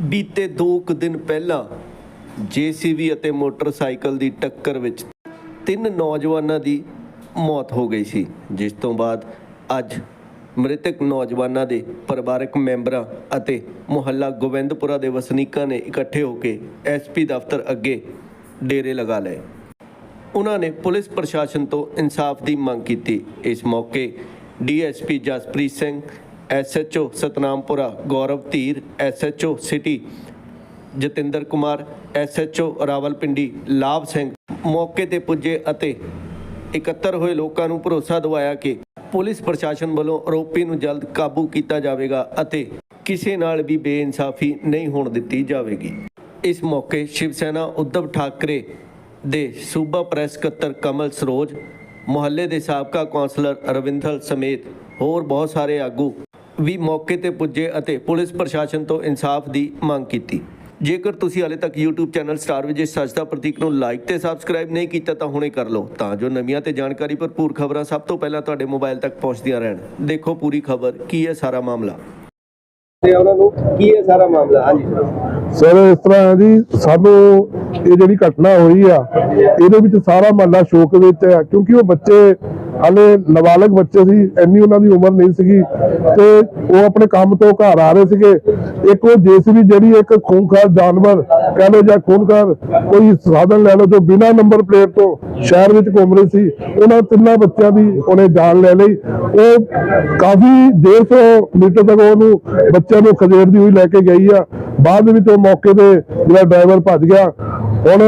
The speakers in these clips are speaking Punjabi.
ਬੀਤੇ 2 ਕੁ ਦਿਨ ਪਹਿਲਾਂ ਜੀਸੀਬੀ ਅਤੇ ਮੋਟਰਸਾਈਕਲ ਦੀ ਟੱਕਰ ਵਿੱਚ ਤਿੰਨ ਨੌਜਵਾਨਾਂ ਦੀ ਮੌਤ ਹੋ ਗਈ ਸੀ, ਜਿਸ ਤੋਂ ਬਾਅਦ ਅੱਜ ਮ੍ਰਿਤਕ ਨੌਜਵਾਨਾਂ ਦੇ ਪਰਿਵਾਰਕ ਮੈਂਬਰਾਂ ਅਤੇ ਮੁਹੱਲਾ ਗੋਬਿੰਦਪੁਰਾ ਦੇ ਵਸਨੀਕਾਂ ਨੇ ਇਕੱਠੇ ਹੋ ਕੇ ਐਸਪੀ ਦਫ਼ਤਰ ਅੱਗੇ ਡੇਰੇ ਲਗਾ ਲਏ। ਉਹਨਾਂ ਨੇ ਪੁਲਿਸ ਪ੍ਰਸ਼ਾਸਨ ਤੋਂ ਇਨਸਾਫ ਦੀ ਮੰਗ ਕੀਤੀ। ਇਸ ਮੌਕੇ DSP Jaspreet Singh SHO Satnampura, Gaurav Dhir, SHO city, Jatinder Kumar, SHO Rawalpindi, Labh Singh. ਮੌਕੇ ਤੇ ਪੁੱਜੇ ਅਤੇ ਇਕੱਤਰ ਹੋਏ ਲੋਕਾਂ ਨੂੰ ਭਰੋਸਾ ਦਿਵਾਇਆ ਕਿ ਪੁਲਿਸ ਪ੍ਰਸ਼ਾਸਨ ਵੱਲੋਂ ਆਰੋਪੀ ਨੂੰ ਜਲਦ ਕਾਬੂ ਕੀਤਾ ਜਾਵੇਗਾ ਅਤੇ ਕਿਸੇ ਨਾਲ ਵੀ ਬੇਇਨਸਾਫੀ ਨਹੀਂ ਹੋਣ ਦਿੱਤੀ ਜਾਵੇਗੀ। ਇਸ ਮੌਕੇ ਸ਼ਿਵ ਸੈਨਾ ਉद्धਵ ਠਾਕਰੇ ਦੇ ਸੂਬਾ ਪ੍ਰੈਸ ਸਕੱਤਰ ਕਮਲ ਸਰੋਜ, ਮੁਹੱਲੇ ਦੇ ਸਾਬਕਾ ਕੌਂਸਲਰ ਰਵਿੰਦਰ ਸਮੇਤ ਹੋਰ ਬਹੁਤ ਸਾਰੇ ਆਗੂ ਵੀ ਮੌਕੇ ਤੇ ਪੁੱਜੇ ਅਤੇ ਪੁਲਿਸ ਪ੍ਰਸ਼ਾਸਨ ਤੋਂ ਇਨਸਾਫ ਦੀ ਮੰਗ ਕੀਤੀ। ਜੇਕਰ ਤੁਸੀਂ ਹਾਲੇ ਤੱਕ YouTube ਚੈਨਲ ਸਟਾਰ ਵਿਜੇ ਸੱਚ ਦਾ ਪ੍ਰਤੀਕ ਨੂੰ ਲਾਈਕ ਤੇ ਸਬਸਕ੍ਰਾਈਬ ਨਹੀਂ ਕੀਤਾ ਤਾਂ ਹੁਣੇ ਕਰ ਲਓ, ਤਾਂ ਜੋ ਨਵੀਆਂ ਤੇ ਜਾਣਕਾਰੀ ਭਰਪੂਰ ਖਬਰਾਂ ਸਭ ਤੋਂ ਪਹਿਲਾਂ ਤੁਹਾਡੇ ਮੋਬਾਈਲ ਤੱਕ ਪਹੁੰਚਦੀਆਂ ਰਹਿਣ। ਦੇਖੋ ਪੂਰੀ ਖਬਰ, ਕੀ ਹੈ ਸਾਰਾ ਮਾਮਲਾ। ਤੇ ਉਹਨਾਂ ਨੂੰ ਕੀ ਹੈ ਸਾਰਾ ਮਾਮਲਾ? ਹਾਂਜੀ। ਸਰ, ਇਸ ਤਰ੍ਹਾਂ ਹੈ ਜੀ, ਸਾਨੂੰ ਇਹ ਜਿਹੜੀ ਘਟਨਾ ਹੋਈ ਆ, ਇਹਦੇ ਵਿੱਚ ਸਾਰਾ ਮਹੱਲਾ ਸ਼ੋਕ ਵਿੱਚ ਹੈ, ਕਿਉਂਕਿ ਉਹ ਬੱਚੇ ਹਾਲੇ ਨਾਬਾਲਗ ਬੱਚੇ ਸੀ, ਇੰਨੀ ਉਹਨਾਂ ਦੀ ਉਮਰ ਨਹੀਂ ਸੀਗੀ, ਤੇ ਉਹ ਆਪਣੇ ਕੰਮ ਤੋਂ ਘਰ ਆ ਰਹੇ ਸੀਗੇ। ਇੱਕ ਉਹ ਜੇਸੀਬੀ ਜਿਹੜੀ ਇੱਕ ਖੂਨਖਾਰ ਜਾਨਵਰ, ਕਹਿ ਲਓ ਜਾਂ ਖੂਨਖਾਰ, ਕੋਈ ਸਾਧਨ ਲੈ ਲਓ, ਜੋ ਬਿਨਾਂ ਨੰਬਰ ਪਲੇਟ ਤੋਂ ਸ਼ਹਿਰ ਵਿੱਚ ਘੁੰਮ ਰਹੀ ਸੀ, ਉਹਨਾਂ ਤਿੰਨਾਂ ਬੱਚਿਆਂ ਦੀ ਉਹਨੇ ਜਾਨ ਲੈ ਲਈ। ਉਹ ਕਾਫੀ 150 ਮੀਟਰ ਤੱਕ ਉਹਨੂੰ ਬੱਚਿਆਂ ਨੂੰ ਖਦੇੜਦੀ ਹੋਈ ਲੈ ਕੇ ਗਈ ਆ। ਬਾਅਦ ਦੇ ਵਿੱਚ ਉਹ ਮੌਕੇ ਤੇ ਜਿਹੜਾ ਡਰਾਈਵਰ ਭੱਜ ਗਿਆ ਹੁਣ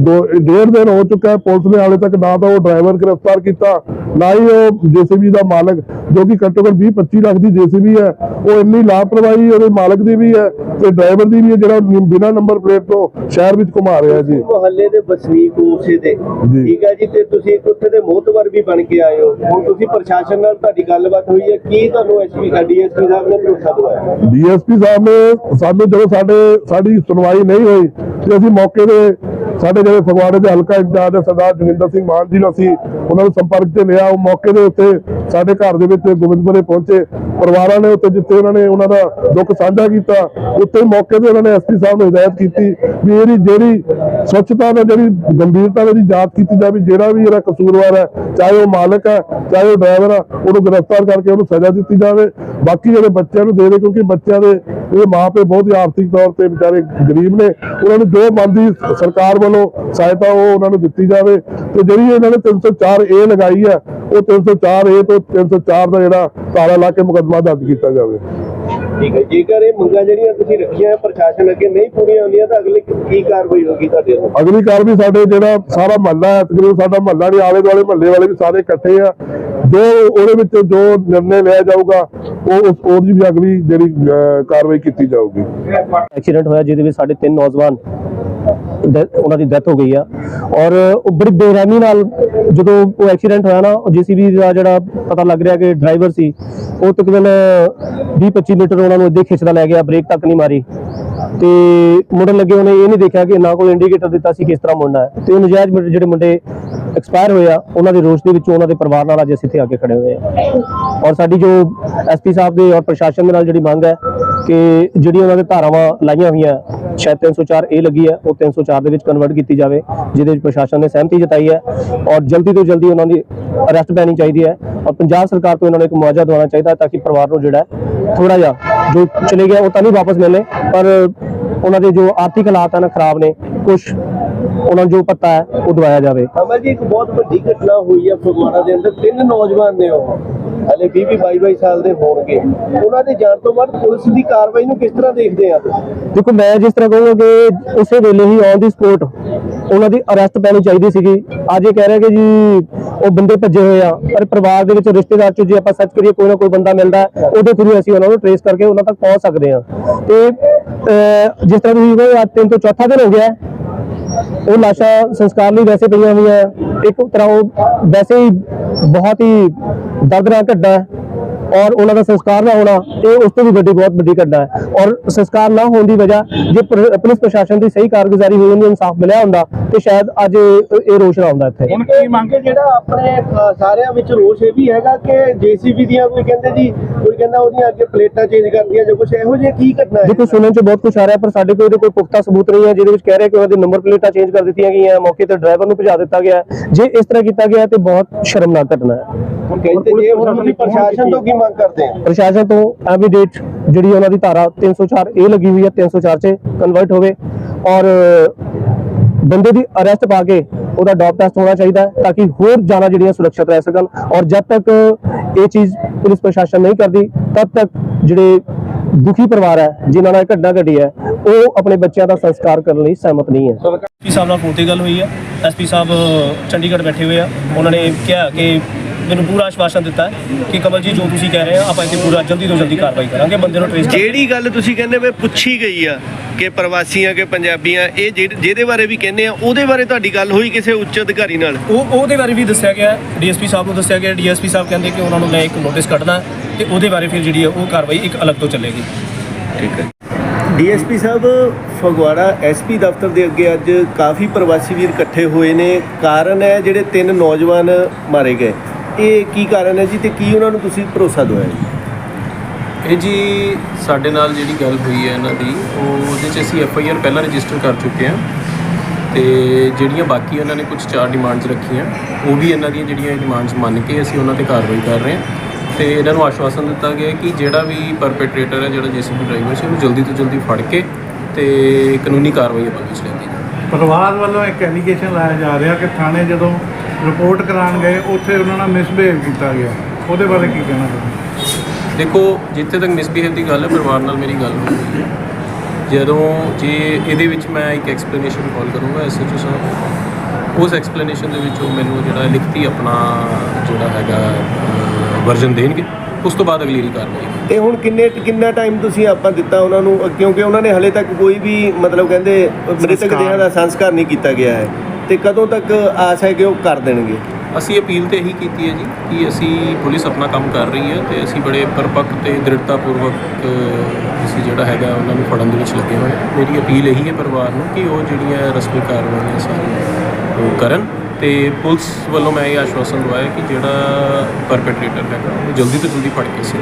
ਦੋ- ਡੇਢ ਦਿਨ ਹੋ ਚੁੱਕਾ ਹੈ ਪੁਲਿਸ ਨੇ ਹਾਲੇ ਤੱਕ ਨਾ ਤਾਂ ਉਹ ਡਰਾਈਵਰ ਗ੍ਰਿਫਤਾਰ ਕੀਤਾ ਨਾ ਹੀ ਉਹ ਜੀਸੀਬੀ ਦਾ ਮਾਲਕ ਜੋ ਕਿ ਘੱਟੋ ਘੱਟ 20 25 ਲੱਖ ਦੀ ਜੀਸੀਬੀ ਹੈ ਉਹ ਇੰਨੀ ਲਾਪਰਵਾਹੀ ਉਹਦੇ ਮਾਲਕ ਦੀ ਵੀ ਹੈ ਤੇ ਡਰਾਈਵਰ ਦੀ ਵੀ ਹੈ ਜਿਹੜਾ ਬਿਨਾਂ ਨੰਬਰ ਪਲੇਟ ਤੋਂ ਸ਼ਹਿਰ ਵਿੱਚ ਘੁਮਾ ਰਿਹਾ ਜੀ। ਮੁਹੱਲੇ ਦੇ ਵਸਨੀਕ ਉਸੇ ਦੇ। ਠੀਕ ਹੈ ਜੀ ਤੇ ਤੁਸੀਂ ਉੱਥੇ ਦੇ ਮੋਹਤਵਰ ਵੀ ਬਣ ਕੇ ਆਏ ਹੋ। ਹੁਣ ਤੁਸੀਂ ਪ੍ਰਸ਼ਾਸਨ ਨਾਲ ਤੁਹਾਡੀ ਗੱਲਬਾਤ ਹੋਈ ਹੈ ਕੀ ਤੁਹਾਨੂੰ ਐਸਪੀ ਡੀਐਸਪੀ ਸਾਹਿਬ ਨੇ ਭਰੋਸਾ ਦਿਵਾਇਆ? ਡੀਐਸਪੀ ਸਾਹਿਬ ਨੇ ਸਾਨੂੰ ਜਦੋਂ ਸਾਡੇ ਸਾਡੀ ਸੁਣਵਾਈ ਨਹੀਂ ਹੋਈ ਤੇ ਅਸੀਂ ਮੌਕੇ ਤੇ ਸਾਡੇ ਜਿਹੜੇ ਫਗਵਾੜੇ ਦੇ ਹਲਕਾ ਇੰਚਾਰਜ ਹੈ ਸਰਦਾਰ ਜੋਗਿੰਦਰ ਸਿੰਘ ਮਾਨ ਜੀ ਨੂੰ ਅਸੀਂ ਉਹਨਾਂ ਨੂੰ ਸੰਪਰਕ ਤੇ ਲਿਆ, ਉਹ ਮੌਕੇ ਦੇ ਉੱਤੇ ਸਾਡੇ ਘਰ ਦੇ ਵਿੱਚ ਗੋਬਿੰਦਪੁਰੇ ਪਹੁੰਚੇ, ਪਰਿਵਾਰਾਂ ਨੇ ਉੱਥੇ ਜਿੱਥੇ ਉਹਨਾਂ ਨੇ ਉਹਨਾਂ ਦਾ ਦੁੱਖ ਸਾਂਝਾ ਕੀਤਾ, ਉੱਥੇ ਮੌਕੇ ਤੇ ਉਹਨਾਂ ਨੇ ਐਸਪੀ ਸਾਹਿਬ ਨੂੰ ਹਦਾਇਤ ਕੀਤੀ ਵੀ ਇਹਦੀ ਜਿਹੜੀ ਸਵੱਛਤਾ ਦਾ, ਜਿਹੜੀ ਗੰਭੀਰਤਾ ਨਾਲ ਇਹਦੀ ਜਾਂਚ ਕੀਤੀ ਜਾਵੇ, ਜਿਹੜਾ ਵੀ ਇਹਦਾ ਕਸੂਰਵਾਰ ਹੈ, ਚਾਹੇ ਉਹ ਮਾਲਕ ਹੈ, ਚਾਹੇ ਉਹ ਡਰਾਈਵਰ ਹੈ, ਉਹਨੂੰ ਗ੍ਰਿਫਤਾਰ ਕਰਕੇ ਉਹਨੂੰ ਸਜ਼ਾ ਦਿੱਤੀ ਜਾਵੇ। ਬਾਕੀ ਜਿਹੜੇ ਬੱਚਿਆਂ ਨੂੰ ਦੇ ਦੇ, ਕਿਉਂਕਿ ਬੱਚਿਆਂ ਦੇ, ਇਹ ਮਾਪੇ ਬਹੁਤ ਹੀ ਆਰਥਿਕ ਤੌਰ ਤੇ ਵਿਚਾਰੇ ਗਰੀਬ ਨੇ, ਉਹਨਾਂ ਨੂੰ ਜੋ ਬਣਦੀ ਸਰਕਾਰ ਵੱਲੋਂ ਸਹਾਇਤਾ ਉਹ ਉਹਨਾਂ ਨੂੰ ਦਿੱਤੀ ਜਾਵੇ। ਤੇ ਜਿਹੜੀ ਇਹਨਾਂ ਨੇ 304 ਏ ਲਗਾਈ ਹੈ ਉਹ 304 ਏ ਤੋਂ 304 ਦਾ ਜਿਹੜਾ ਤਾਲਾ ਲਾ ਕੇ ਮੁਕੱਦਮਾ ਦਰਜ ਕੀਤਾ ਜਾਵੇ। ਠੀਕ ਹੈ ਜੇਕਰ ਇਹ ਮੰਗਾਂ ਜਿਹੜੀਆਂ ਤੁਸੀਂ ਰੱਖੀਆਂ ਹੈ, ਪ੍ਰਸ਼ਾਸਨ ਅੱਗੇ ਨਹੀਂ ਪੂਰੀਆਂ ਹੁੰਦੀਆਂ ਤਾਂ ਅਗਲੀ ਕੀ ਕਾਰਵਾਈ ਹੋਗੀ ਤੁਹਾਡੇ ਵੱਲੋਂ? ਅਗਲੀ ਕਾਰ ਵੀ ਸਾਡੇ ਜਿਹੜਾ ਸਾਰਾ ਮਹੱਲਾ ਹੈ ਤਕਰੀਬਨ ਸਾਡਾ ਮਹੱਲਾ ਨਹੀਂ ਆਲੇ ਦੁਆਲੇ ਮਹੱਲੇ ਵਾਲੇ ਵੀ ਸਾਰੇ ਇਕੱਠੇ ਆ। ਜੋ ਉਹਦੇ ਵਿੱਚ ਜੋ ਨਿਰਣੇ ਲਿਆ ਜਾਊਗਾ ਉਹ ਉਸ ਉਹਦੀ ਵੀ ਅਗਲੀ ਜਿਹੜੀ ਕਾਰਵਾਈ ਕੀਤੀ ਜਾਊਗੀ। ਐਕਸੀਡੈਂਟ ਹੋਇਆ ਜਿਹਦੇ ਵਿੱਚ ਸਾਡੇ ਤਿੰਨ ਨੌਜਵਾਨ ਉਹਨਾਂ ਦੀ ਡੈਥ ਹੋ ਗਈ ਆ। ਔਰ ਉਹ ਬੜੀ ਬੇਰਹਿਮੀ ਨਾਲ ਜਦੋਂ ਉਹ ਐਕਸੀਡੈਂਟ ਹੋਇਆ ਨਾ, ਉਹ ਜੀਸੀਬੀ ਦਾ ਜਿਹੜਾ ਪਤਾ ਲੱਗ ਰਿਹਾ ਕਿ ਡਰਾਈਵਰ ਸੀ, ਉਹ ਤਕਰੀਬਨ 20-25 ਮੀਟਰ ਉਹਨਾਂ ਨੂੰ ਇੱਦਾਂ ਖਿੱਚਦਾ ਲੈ ਗਿਆ ਬ੍ਰੇਕ ਤੱਕ ਨਹੀਂ ਮਾਰੀ। ਤੇ ਮੁੜਨ ਲੱਗੇ ਉਹਨੇ ਇਹ ਨਹੀਂ ਦੇਖਿਆ ਕਿ ਨਾ ਕੋਈ ਇੰਡੀਕੇਟਰ ਦਿੱਤਾ ਸੀ ਕਿਸ ਤਰ੍ਹਾਂ ਮੁੜਨਾ ਹੈ। ਤੇ ਉਹ ਨਜਾਇਜ਼ ਜਿਹੜੇ ਮੁੰਡੇ ਐਕਸਪਾਇਰ ਹੋਏ ਆ, ਉਹਨਾਂ ਦੇ ਰੋਸ਼ ਦੇ ਵਿੱਚੋਂ ਉਹਨਾਂ ਦੇ ਪਰਿਵਾਰ ਨਾਲ ਅੱਜ ਅਸੀਂ ਇੱਥੇ ਆ ਕੇ ਖੜੇ ਹੋਏ ਆ। ਔਰ ਸਾਡੀ ਜੋ ਐਸਪੀ ਸਾਹਿਬ ਦੇ ਔਰ ਪ੍ਰਸ਼ਾਸਨ ਦੇ ਨਾਲ ਜਿਹੜੀ ਮੰਗ ਹੈ ਕਿ ਜਿਹੜੀ ਉਹਨਾਂ ਦੇ ਧਾਰਾਵਾਂ ਲਾਈਆਂ ਹੋਈਆਂ, ਸ਼ਾਇਦ 304 ਇਹ ਲੱਗੀ ਹੈ, ਉਹ 304 ਦੇ ਵਿੱਚ ਕਨਵਰਟ ਕੀਤੀ ਜਾਵੇ, ਜਿਹਦੇ ਵਿੱਚ ਪ੍ਰਸ਼ਾਸਨ ਨੇ ਸਹਿਮਤੀ ਜਤਾਈ ਹੈ ਔਰ ਜਲਦੀ ਤੋਂ ਜਲਦੀ ਉਹਨਾਂ ਦੀ ਅਰੈਸਟ ਪੈਣੀ ਚਾਹੀਦੀ ਹੈ। ਔਰ ਪੰਜਾਬ ਸਰਕਾਰ ਤੋਂ ਇਹਨਾਂ ਨੂੰ ਇੱਕ ਮੁਆਵਜ਼ਾ ਦਿਵਾਉਣਾ ਚਾਹੀਦਾ ਹੈ ਤਾਂ ਕਿ ਪਰਿਵਾਰ ਨੂੰ ਜਿਹੜਾ ਥੋੜਾ ਜਿਹਾ ਜੋ ਚਲੇ ਗਿਆ ਉਹ ਤਾਂ ਨਹੀਂ ਵਾਪਸ ਮਿਲਣੇ ਪਰ ਉਹਨਾਂ ਦੇ ਜੋ ਆਰਥਿਕ ਹਾਲਾਤ ਹਨ ਖਰਾਬ ਨੇ ਕੁਝ ਉਹਨਾਂ ਜੋ ਪਤਾ ਹੈ ਉਹ ਦਵਾਇਆ ਜਾਵੇ। ਅਮਰ ਜੀ ਇੱਕ ਬਹੁਤ ਵੱਡੀ ਘਟਨਾ ਹੋਈ ਹੈ ਫਗਵਾੜਾ ਦੇ ਅੰਦਰ। ਤਿੰਨ ਨੌਜਵਾਨ ਨੇ ਉਹ ਹਲੇ 20 22 22 ਸਾਲ ਦੇ ਹੋਣਗੇ। ਉਹਨਾਂ ਦੇ ਜਾਣ ਤੋਂ ਬਾਅਦ ਪੁਲਿਸ ਦੀ ਕਾਰਵਾਈ ਨੂੰ ਕਿਸ ਤਰ੍ਹਾਂ ਦੇਖਦੇ ਆ ਤੁਸੀਂ? ਦੇਖੋ ਮੈਂ ਜਿਸ ਤਰ੍ਹਾਂ ਕਹੂੰਗਾ ਕਿ ਉਸੇ ਵੇਲੇ ਹੀ ਔਨ ਦੀ ਸਪੋਰਟ ਉਹਨਾਂ ਦੀ ਅਰੈਸਟ ਪੈਣੀ ਚਾਹੀਦੀ ਸੀਗੀ। ਅੱਜ ਇਹ ਕਹਿ ਰਿਹਾ ਕਿ ਜੀ, ਉਹ ਬੰਦੇ ਭੱਜੇ ਹੋਏ ਆ। ਪਰ ਪਰਿਵਾਰ ਦੇ ਵਿੱਚ ਰਿਸ਼ਤੇਦਾਰ ਚ ਜੇ ਆਪਾਂ ਸਰਚ ਕਰੀਏ, ਕੋਈ ਨਾ ਕੋਈ ਬੰਦਾ ਮਿਲਦਾ ਉਹਦੇ ਥਰੂ ਅਸੀਂ ਉਹਨਾਂ ਨੂੰ ਟ੍ਰੇਸ ਕਰਕੇ ਉਹਨਾਂ ਤੱਕ ਪਹੁੰਚ ਸਕਦੇ ਹਾਂ। ਤੇ ਜਿਸ ਤਰ੍ਹਾਂ ਤੁਸੀਂ ਕਹੋ ਅੱਜ ਤਿੰਨ ਤੋਂ ਚੌਥਾ ਦਿਨ ਹੋ ਗਿਆ ਉਹ ਲਾਸ਼ਾਂ ਸੰਸਕਾਰ ਲਈ ਵੈਸੇ ਪਈਆਂ ਹੋਈਆਂ ਇੱਕ ਤਰ੍ਹਾਂ ਉਹ ਵੈਸੇ ਹੀ ਬਹੁਤ ਹੀ ਦਰਦਨਾਕ ਘਟਨਾ ਹੈ। ਔਰ ਉਹਨਾਂ ਦਾ ਸੰਸਕਾਰ ਨਾ ਹੋਣਾ ਇਹ ਉਸ ਤੋਂ ਵੀ ਵੱਡੀ ਬਹੁਤ ਵੱਡੀ ਘਟਨਾ ਹੈ। ਔਰ ਸੰਸਕਾਰ ਨਾ ਹੋਣ ਦੀ ਵਜ੍ਹਾ ਜੇ ਪੁਲਿਸ ਪ੍ਰਸ਼ਾਸਨ ਦੀ ਸਹੀ ਕਾਰਗੁਜ਼ਾਰੀ ਹੋਈ ਉਹਨੂੰ ਇਨਸਾਫ ਮਿਲਿਆ ਹੁੰਦਾ ਤੇ ਸ਼ਾਇਦ ਅੱਜ ਇਹ ਰੋਸ਼ ਨਾ ਆਉਂਦਾ ਇੱਥੇ। ਹੁਣ ਕੀ ਮੰਗ ਜਿਹੜਾ ਆਪਣੇ ਸਾਰਿਆਂ ਵਿੱਚ ਰੋਸ਼ ਇਹ ਵੀ ਹੈਗਾ ਕਿ ਜੀਸੀਬੀ ਦੀਆਂ ਕੋਈ ਕਹਿੰਦੇ ਜੀ ਕੋਈ ਕਹਿੰਦਾ ਉਹਦੀਆਂ ਅੱਗੇ ਪਲੇਟਾਂ ਚੇਂਜ ਕਰਦੀਆਂ ਜਾਂ ਕੁਝ ਇਹੋ ਜਿਹਾ ਕੀ ਘਟਨਾ ਹੈ? ਦੇਖੋ ਸੁਣਨ ਚ ਬਹੁਤ ਕੁਝ ਆ ਰਿਹਾ ਪਰ ਸਾਡੇ ਕੋਲ ਇਹਦੇ ਕੋਈ ਪੁਖਤਾ ਸਬੂਤ ਨਹੀਂ ਹੈ ਜਿਹਦੇ ਵਿੱਚ ਕਹਿ ਰਿਹਾ ਕਿ ਉਹਨਾਂ ਦੀ ਨੰਬਰ ਪਲੇਟਾਂ ਚੇਂਜ ਕਰ ਦਿੱਤੀਆਂ ਗਈਆਂ ਮੌਕੇ ਤੇ ਡਰਾਈਵਰ ਨੂੰ ਭਜਾ ਦਿੱਤਾ ਗਿਆ। ਜੇ ਇਸ ਤਰ੍ਹਾਂ ਕੀਤਾ ਗਿਆ ਤੇ ਬਹੁਤ ਸ਼ਰਮਨਾਕ ਘਟਨਾ ਹੈ। ਹੁਣ ਕਹਿੰਦੇ ਜੇ ਹੁਣ ਤੁਸੀਂ ਪ੍ਰਸ਼ਾਸਨ ਤੋਂ ਕੀ ਮੰਗ ਕਰਦੇ ਆ? ਪ੍ਰਸ਼ਾਸਨ ਤੋਂ ਐਵੀਡੇਟ ਜਿਹੜੀ ਉਹਨਾਂ ਦੀ ਧਾਰਾ 304 ਏ ਲੱਗੀ ਹੋਈ ਹੈ 304 ਚ ਕਨਵਰਟ ਹੋਵੇ ਔਰ ਬੰਦੇ ਦੀ ਅਰੈਸਟ ਪਾ ਕੇ ਉਹਦਾ ਡੌਪ ਟੈਸਟ ਹੋਣਾ ਚਾਹੀਦਾ ਹੈ ਤਾਂ ਕਿ ਹੋਰ ਜਾਨਾਂ ਜਿਹੜੀਆਂ ਸੁਰੱਖਿਅਤ ਰਹਿ ਸਕਣ ਔਰ ਜਦ ਤੱਕ ਇਹ ਚੀਜ਼ ਪੁਲਿਸ ਪ੍ਰਸ਼ਾਸਨ ਨਹੀਂ ਕਰਦੀ ਤਦ ਤੱਕ ਜਿਹੜੇ ਦੁਖੀ ਪਰਿਵਾਰ ਹੈ ਜਿਨ੍ਹਾਂ ਨਾਲ ਇਹ ਘਟਨਾ ਘਟੀ ਹੈ ਉਹ ਆਪਣੇ ਬੱਚਿਆਂ ਦਾ ਸੰਸਕਾਰ ਕਰਨ ਲਈ ਸਹਿਮਤ ਨਹੀਂ ਹੈ। ਐਸਪੀ ਸਾਹਿਬ ਨਾਲ ਫੋਨ ਤੇ ਗੱਲ ਹੋਈ ਹੈ ਐਸਪੀ ਸਾਹਿਬ ਚੰਡੀਗੜ੍ਹ ਬੈਠੇ ਹੋਏ ਆ। ਉਹਨਾਂ ਨੇ ਕਿਹਾ ਕਿ ਮੈਨੂੰ ਪੂਰਾ ਆਸ਼ਵਾਸਨ ਦਿੱਤਾ ਹੈ ਕਿ ਕਮਲ ਜੀ ਜੋ ਤੁਸੀਂ ਕਹਿ ਰਹੇ ਆ ਆਪਾਂ ਇੱਥੇ ਪੂਰਾ ਜਲਦੀ ਤੋਂ ਜਲਦੀ ਕਾਰਵਾਈ ਕਰਾਂਗੇ ਬੰਦੇ ਨੂੰ ਟ੍ਰੇਸ ਜਿਹੜੀ ਗੱਲ ਤੁਸੀਂ ਕਹਿੰਦੇ ਵੇ ਪੁੱਛੀ ਗਈ ਆ ਕਿ ਪ੍ਰਵਾਸੀਆਂ ਕਿ ਪੰਜਾਬੀਆਂ ਇਹ ਜਿਹਦੇ ਜਿਹਦੇ ਬਾਰੇ ਵੀ ਕਹਿੰਦੇ ਆ ਉਹਦੇ ਬਾਰੇ ਤੁਹਾਡੀ ਗੱਲ ਹੋਈ ਕਿਸੇ ਉੱਚ ਅਧਿਕਾਰੀ ਨਾਲ? ਉਹ ਉਹਦੇ ਬਾਰੇ ਵੀ ਦੱਸਿਆ ਗਿਆ ਡੀਐਸਪੀ ਸਾਹਿਬ ਨੂੰ ਦੱਸਿਆ ਗਿਆ ਡੀਐਸਪੀ ਸਾਹਿਬ ਕਹਿੰਦੇ ਕਿ ਉਹਨਾਂ ਨੂੰ ਮੈਂ ਇੱਕ ਨੋਟਿਸ ਕੱਢਣਾ ਤੇ ਉਹਦੇ ਬਾਰੇ ਫਿਰ ਜਿਹੜੀ ਹੈ ਉਹ ਕਾਰਵਾਈ ਇੱਕ ਅਲੱਗ ਤੋਂ ਚੱਲੇਗੀ। ਠੀਕ ਹੈ। ਡੀਐਸਪੀ ਸਾਹਿਬ ਫਗਵਾੜਾ ਐਸਪੀ ਦਫ਼ਤਰ ਦੇ ਅੱਗੇ ਅੱਜ ਕਾਫੀ ਪ੍ਰਵਾਸੀ ਵੀਰ ਇਕੱਠੇ ਹੋਏ ਨੇ। ਕਾਰਨ ਹੈ ਜਿਹੜੇ ਤਿੰਨ ਨੌਜਵਾਨ ਮਾਰੇ ਗਏ। ਇਹ ਕੀ ਕਾਰਨ ਹੈ ਜੀ ਤੇ ਕੀ ਉਹਨਾਂ ਨੂੰ ਤੁਸੀਂ ਭਰੋਸਾ ਦਵਾਇਆ ਜੀ? ਇਹ ਜੀ ਸਾਡੇ ਨਾਲ ਜਿਹੜੀ ਗੱਲ ਹੋਈ ਹੈ ਇਹਨਾਂ ਦੀ ਉਹ ਉਹਦੇ 'ਚ ਅਸੀਂ ਐਫ ਆਈ ਆਰ ਪਹਿਲਾਂ ਰਜਿਸਟਰ ਕਰ ਚੁੱਕੇ ਹਾਂ ਤੇ ਜਿਹੜੀਆਂ ਬਾਕੀ ਉਹਨਾਂ ਨੇ ਕੁਝ ਚਾਰ ਡਿਮਾਂਡਸ ਰੱਖੀਆਂ ਉਹ ਵੀ ਇਹਨਾਂ ਦੀਆਂ ਜਿਹੜੀਆਂ ਡਿਮਾਂਡਸ ਮੰਨ ਕੇ ਅਸੀਂ ਉਹਨਾਂ ਤੇ ਕਾਰਵਾਈ ਕਰ ਰਹੇ ਹਾਂ ਤੇ ਇਹਨਾਂ ਨੂੰ ਆਸ਼ਵਾਸਨ ਦਿੱਤਾ ਗਿਆ ਕਿ ਜਿਹੜਾ ਵੀ ਪਰਪੇਟ੍ਰੇਟਰ ਹੈ ਜਿਹੜਾ ਜੀਸੀਬੀ ਡਰਾਈਵਰ ਸੀ ਉਹਨੂੰ ਜਲਦੀ ਤੋਂ ਜਲਦੀ ਫੜ ਕੇ ਤੇ ਕਾਨੂੰਨੀ ਕਾਰਵਾਈ ਅਮਲ ਵਿੱਚ ਲੈਂਦੀ ਜਾਵੇ। ਪਰਿਵਾਰ ਵੱਲੋਂ ਇੱਕ ਐਲੀਗੇਸ਼ਨ ਲਾਇਆ ਜਾ ਰਿਹਾ ਕਿ ਥਾਣੇ ਜਦੋਂ ਰਿਪੋਰਟ ਕਰਾਉਣ ਗਏ ਉੱਥੇ ਉਹਨਾਂ ਨਾਲ ਮਿਸਬਿਹੇਵ ਕੀਤਾ ਗਿਆ। ਉਹਦੇ ਬਾਰੇ ਕੀ ਕਹਿਣਾ ਤੁਸੀਂ ਦੇਖੋ ਜਿੱਥੇ ਤੱਕ ਮਿਸਬੀਹੇਵ ਦੀ ਗੱਲ ਹੈ ਪਰਿਵਾਰ ਨਾਲ ਮੇਰੀ ਗੱਲ ਹੋਈ ਹੈ ਜਦੋਂ ਜੇ ਇਹਦੇ ਵਿੱਚ ਮੈਂ ਇੱਕ ਐਕਸਪਲੇਨੇਸ਼ਨ ਕਾਲ ਕਰੂੰਗਾ ਐਸਐਚਓ ਸਾਹਿਬ ਉਸ ਐਕਸਪਲੇਨੇਸ਼ਨ ਦੇ ਵਿੱਚ ਉਹ ਮੈਨੂੰ ਜਿਹੜਾ ਲਿਖਤੀ ਆਪਣਾ ਜਿਹੜਾ ਹੈਗਾ ਵਰਜਨ ਦੇਣਗੇ। ਉਸ ਤੋਂ ਬਾਅਦ ਅਗਲੀ ਕਾਰਵਾਈ। ਤੇ ਹੁਣ ਕਿੰਨੇ ਕਿੰਨਾ ਟਾਈਮ ਤੁਸੀਂ ਆਪਾਂ ਦਿੱਤਾ ਉਹਨਾਂ ਨੂੰ? ਕਿਉਂਕਿ ਉਹਨਾਂ ਨੇ ਹਲੇ ਤੱਕ ਕੋਈ ਵੀ ਮਤਲਬ ਕਹਿੰਦੇ ਮ੍ਰਿਤਕ ਦੇਹਾਂ ਦਾ ਸੰਸਕਾਰ ਨਹੀਂ ਕੀਤਾ ਗਿਆ ਹੈ। ਤੇ ਕਦੋਂ ਤੱਕ ਆਸ ਹੈ ਕਿ ਉਹ ਕਰ ਦੇਣਗੇ? ਅਸੀਂ ਅਪੀਲ ਤੇ ਇਹੀ ਕੀਤੀ ਹੈ ਜੀ ਕਿ ਅਸੀਂ ਪੁਲਿਸ ਆਪਣਾ ਕੰਮ ਕਰ ਰਹੀ ਹੈ ਤੇ ਅਸੀਂ ਬੜੇ ਪਰਪੱਕ ਤੇ ਦ੍ਰਿੜਤਾਪੂਰਵਕ ਅ, ਅਸੀਂ ਜਿਹੜਾ ਹੈਗਾ ਉਹਨਾਂ ਨੂੰ ਫੜਨ ਦੇ ਵਿੱਚ ਲੱਗੇ ਹੋਏ ਹਾਂ। ਮੇਰੀ ਅਪੀਲ ਇਹੀ ਹੈ ਪਰਿਵਾਰ ਨੂੰ ਕਿ ਉਹ ਜਿਹੜੀਆਂ ਰਸਮੀ ਕਾਰਵਾਈਆਂ ਸਾਰੀਆਂ ਉਹ ਕਰਨ ਤੇ ਪੁਲਿਸ ਵੱਲੋਂ ਮੈਂ ਇਹ ਆਸ਼ਵਾਸਨ ਦਵਾਇਆ ਕਿ ਜਿਹੜਾ ਪਰਪੇਟ੍ਰੇਟਰ ਹੈਗਾ ਉਹ ਜਲਦੀ ਤੋਂ ਜਲਦੀ ਫੜ ਕੇ ਸੇ